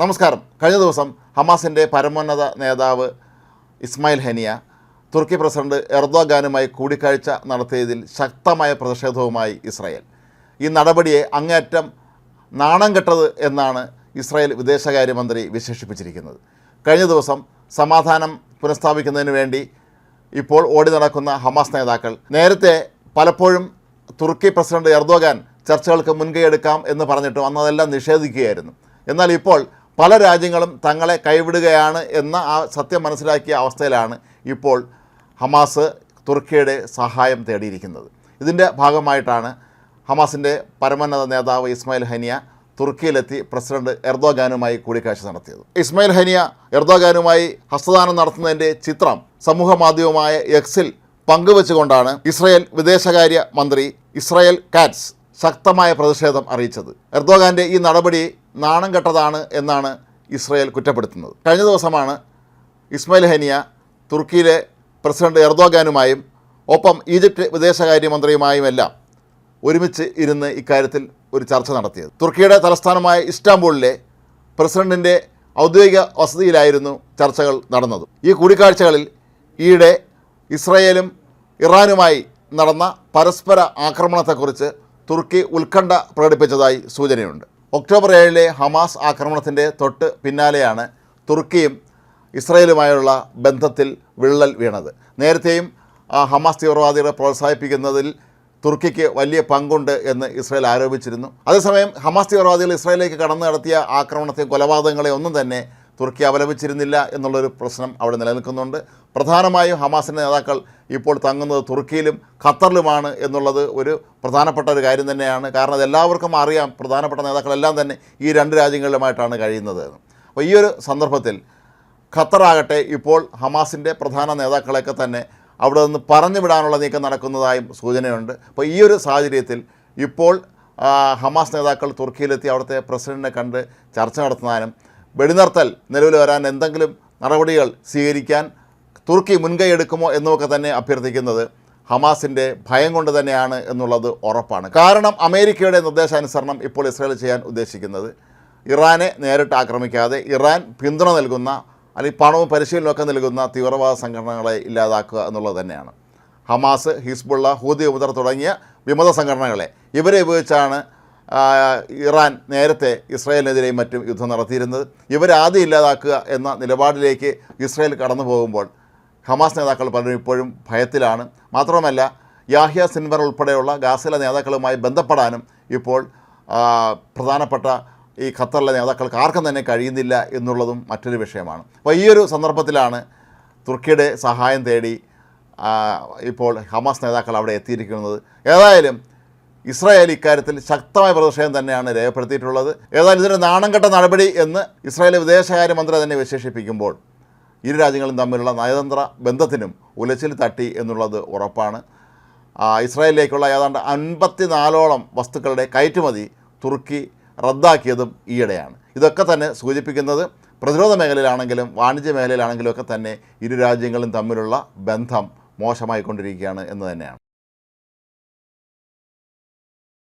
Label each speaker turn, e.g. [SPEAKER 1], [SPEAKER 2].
[SPEAKER 1] നമസ്കാരം. കഴിഞ്ഞ ദിവസം ഹമാസിന്റെ പരമോന്നത നേതാവ് ഇസ്മായിൽ ഹനിയ തുർക്കി പ്രസിഡന്റ് എർദോഗാനുമായി കൂടിക്കാഴ്ച നടത്തിയതിൽ ശക്തമായ പ്രതിഷേധവുമായി ഇസ്രായേൽ. ഈ നടപടിയെ അങ്ങേയറ്റം നാണം കെട്ടത് എന്നാണ് ഇസ്രായേൽ വിദേശകാര്യമന്ത്രി വിശേഷിപ്പിച്ചിരിക്കുന്നത്. കഴിഞ്ഞ ദിവസം സമാധാനം പുനഃസ്ഥാപിക്കുന്നതിന് വേണ്ടി ഇപ്പോൾ ഓടി നടക്കുന്ന ഹമാസ് നേതാക്കൾ നേരത്തെ പലപ്പോഴും തുർക്കി പ്രസിഡന്റ് എർദോഗാൻ ചർച്ചകൾക്ക് മുൻകൈയെടുക്കാം എന്ന് പറഞ്ഞിട്ടും അന്നതെല്ലാം നിഷേധിക്കുകയായിരുന്നു. എന്നാൽ ഇപ്പോൾ പല രാജ്യങ്ങളും തങ്ങളെ കൈവിടുകയാണ് എന്ന ആ സത്യം മനസ്സിലാക്കിയ അവസ്ഥയിലാണ് ഇപ്പോൾ ഹമാസ് തുർക്കിയുടെ സഹായം തേടിയിരിക്കുന്നത്. ഇതിന്റെ ഭാഗമായിട്ടാണ് ഹമാസിന്റെ പരമോന്നത നേതാവ് ഇസ്മായിൽ ഹനിയ തുർക്കിയിലെത്തി പ്രസിഡന്റ് എർദോഗാനുമായി കൂടിക്കാഴ്ച നടത്തിയത്. ഇസ്മായിൽ ഹനിയ എർദോഗാനുമായി ഹസ്തദാനം നടത്തുന്നതിന്റെ ചിത്രം സമൂഹ മാധ്യമമായ എക്സിൽ പങ്കുവച്ചുകൊണ്ടാണ് ഇസ്രായേൽ വിദേശകാര്യ മന്ത്രി ഇസ്രായേൽ കാറ്റ്സ് ശക്തമായ പ്രതിഷേധം അറിയിച്ചത്. എർദോഗാന്റെ ഈ നടപടി നാണം കെട്ടതാണ് എന്നാണ് ഇസ്രയേൽ കുറ്റപ്പെടുത്തുന്നത്. കഴിഞ്ഞ ദിവസമാണ് ഇസ്മയിൽ ഹനിയ തുർക്കിയിലെ പ്രസിഡന്റ് എർദോഗാനുമായും ഒപ്പം ഈജിപ്റ്റ് വിദേശകാര്യമന്ത്രിയുമായുമെല്ലാം ഒരുമിച്ച് ഇരുന്ന് ഇക്കാര്യത്തിൽ ഒരു ചർച്ച നടത്തിയത്. തുർക്കിയുടെ തലസ്ഥാനമായ ഇസ്താംബൂളിലെ പ്രസിഡന്റിന്റെ ഔദ്യോഗിക വസതിയിലായിരുന്നു ചർച്ചകൾ നടന്നത്. ഈ കൂടിക്കാഴ്ചകളിൽ ഈയിടെ ഇസ്രയേലും ഇറാനുമായി നടന്ന പരസ്പര ആക്രമണത്തെക്കുറിച്ച് തുർക്കി ഉത്കണ്ഠ പ്രകടിപ്പിച്ചതായി സൂചനയുണ്ട്. ഒക്ടോബർ ഏഴിലെ ഹമാസ് ആക്രമണത്തിന്റെ തൊട്ട് പിന്നാലെയാണ് തുർക്കിയും ഇസ്രയേലുമായുള്ള ബന്ധത്തിൽ വിള്ളൽ വീണത്. നേരത്തെയും ഹമാസ് തീവ്രവാദികളെ പ്രോത്സാഹിപ്പിക്കുന്നതിൽ തുർക്കിക്ക് വലിയ പങ്കുണ്ട് എന്ന് ഇസ്രായേൽ ആരോപിച്ചിരുന്നു. അതേസമയം ഹമാസ് തീവ്രവാദികൾ ഇസ്രായേലിലേക്ക് കടന്നു നടത്തിയ ആക്രമണത്തെയും കൊലപാതകങ്ങളെ ഒന്നും തന്നെ തുർക്കി അപലപിച്ചിരുന്നില്ല എന്നുള്ളൊരു പ്രശ്നം അവിടെ നിലനിൽക്കുന്നുണ്ട്. പ്രധാനമായും ഹമാസിന്റെ നേതാക്കൾ ഇപ്പോൾ തങ്ങുന്നത് തുർക്കിയിലും ഖത്തറിലുമാണ് എന്നുള്ളത് ഒരു പ്രധാനപ്പെട്ട ഒരു കാര്യം തന്നെയാണ്. കാരണം അത് എല്ലാവർക്കും അറിയാം പ്രധാനപ്പെട്ട നേതാക്കളെല്ലാം തന്നെ ഈ രണ്ട് രാജ്യങ്ങളിലുമായിട്ടാണ് കഴിയുന്നത്. അപ്പോൾ ഈ ഒരു സന്ദർഭത്തിൽ ഖത്തറാകട്ടെ ഇപ്പോൾ ഹമാസിന്റെ പ്രധാന നേതാക്കളെയൊക്കെ തന്നെ അവിടെ നിന്ന് പറഞ്ഞു വിടാനുള്ള നീക്കം നടക്കുന്നതായും സൂചനയുണ്ട്. അപ്പോൾ ഈ ഒരു സാഹചര്യത്തിൽ ഇപ്പോൾ ഹമാസ് നേതാക്കൾ തുർക്കിയിലെത്തി അവിടുത്തെ പ്രസിഡന്റിനെ കണ്ട് ചർച്ച നടത്തുന്നതിനും വെടിനിർത്തൽ നിലവിൽ വരാൻ എന്തെങ്കിലും നടപടികൾ സ്വീകരിക്കാൻ തുർക്കി മുൻകൈ എടുക്കുമോ എന്നുമൊക്കെ തന്നെ അഭ്യർത്ഥിക്കുന്നത് ഹമാസിന്റെ ഭയം കൊണ്ട് തന്നെയാണ് എന്നുള്ളത് ഉറപ്പാണ്. കാരണം അമേരിക്കയുടെ നിർദ്ദേശാനുസരണം ഇപ്പോൾ ഇസ്രായേൽ ചെയ്യാൻ ഉദ്ദേശിക്കുന്നത് ഇറാനെ നേരിട്ട് ആക്രമിക്കാതെ ഇറാൻ പിന്തുണ നൽകുന്ന അല്ലെങ്കിൽ പണവും പരിശീലനമൊക്കെ നൽകുന്ന തീവ്രവാദ സംഘടനകളെ ഇല്ലാതാക്കുക എന്നുള്ളത് തന്നെയാണ്. ഹമാസ് ഹിസ്ബുള്ള ഹൂതി ഉദർ തുടങ്ങിയ വിമത സംഘടനകളെ ഇവരെ ഉപയോഗിച്ചാണ് ഇറാൻ നേരത്തെ ഇസ്രായേലിനെതിരെയും മറ്റും യുദ്ധം നടത്തിയിരുന്നത്. ഇവരാദ്യം ഇല്ലാതാക്കുക എന്ന നിലപാടിലേക്ക് ഇസ്രായേൽ കടന്നു പോകുമ്പോൾ ഹമാസ് നേതാക്കൾ പലരും ഇപ്പോഴും ഭയത്തിലാണ്. മാത്രമല്ല യാഹ്യ സിൻവർ ഉൾപ്പെടെയുള്ള ഗാസയിലെ നേതാക്കളുമായി ബന്ധപ്പെടാനും ഇപ്പോൾ പ്രധാനപ്പെട്ട ഈ ഖത്തറിലെ നേതാക്കൾക്ക് ആർക്കും തന്നെ കഴിയുന്നില്ല എന്നുള്ളതും മറ്റൊരു വിഷയമാണ്. അപ്പോൾ ഈ ഒരു സന്ദർഭത്തിലാണ് തുർക്കിയുടെ സഹായം തേടി ഇപ്പോൾ ഹമാസ് നേതാക്കൾ അവിടെ എത്തിയിരിക്കുന്നത്. ഏതായാലും ഇസ്രായേൽ ഇക്കാര്യത്തിൽ ശക്തമായ പ്രതിഷേധം തന്നെയാണ് രേഖപ്പെടുത്തിയിട്ടുള്ളത്. ഏതായാലും ഇതിന്റെ നാണംകെട്ട നടപടി എന്ന് ഇസ്രായേൽ വിദേശകാര്യമന്ത്രി തന്നെ വിശേഷിപ്പിക്കുമ്പോൾ ഇരു രാജ്യങ്ങളും തമ്മിലുള്ള നയതന്ത്ര ബന്ധത്തിനും ഉലച്ചിൽ തട്ടി എന്നുള്ളത് ഉറപ്പാണ്. ഇസ്രായേലിലേക്കുള്ള ഏതാണ്ട് അൻപത്തിനാലോളം വസ്തുക്കളുടെ കയറ്റുമതി തുർക്കി റദ്ദാക്കിയതും ഈയിടെയാണ്. ഇതൊക്കെ തന്നെ സൂചിപ്പിക്കുന്നത് പ്രതിരോധ മേഖലയിലാണെങ്കിലും വാണിജ്യ മേഖലയിലാണെങ്കിലും ഒക്കെ തന്നെ ഇരു രാജ്യങ്ങളും തമ്മിലുള്ള ബന്ധം മോശമായിക്കൊണ്ടിരിക്കുകയാണ് എന്ന് തന്നെയാണ്.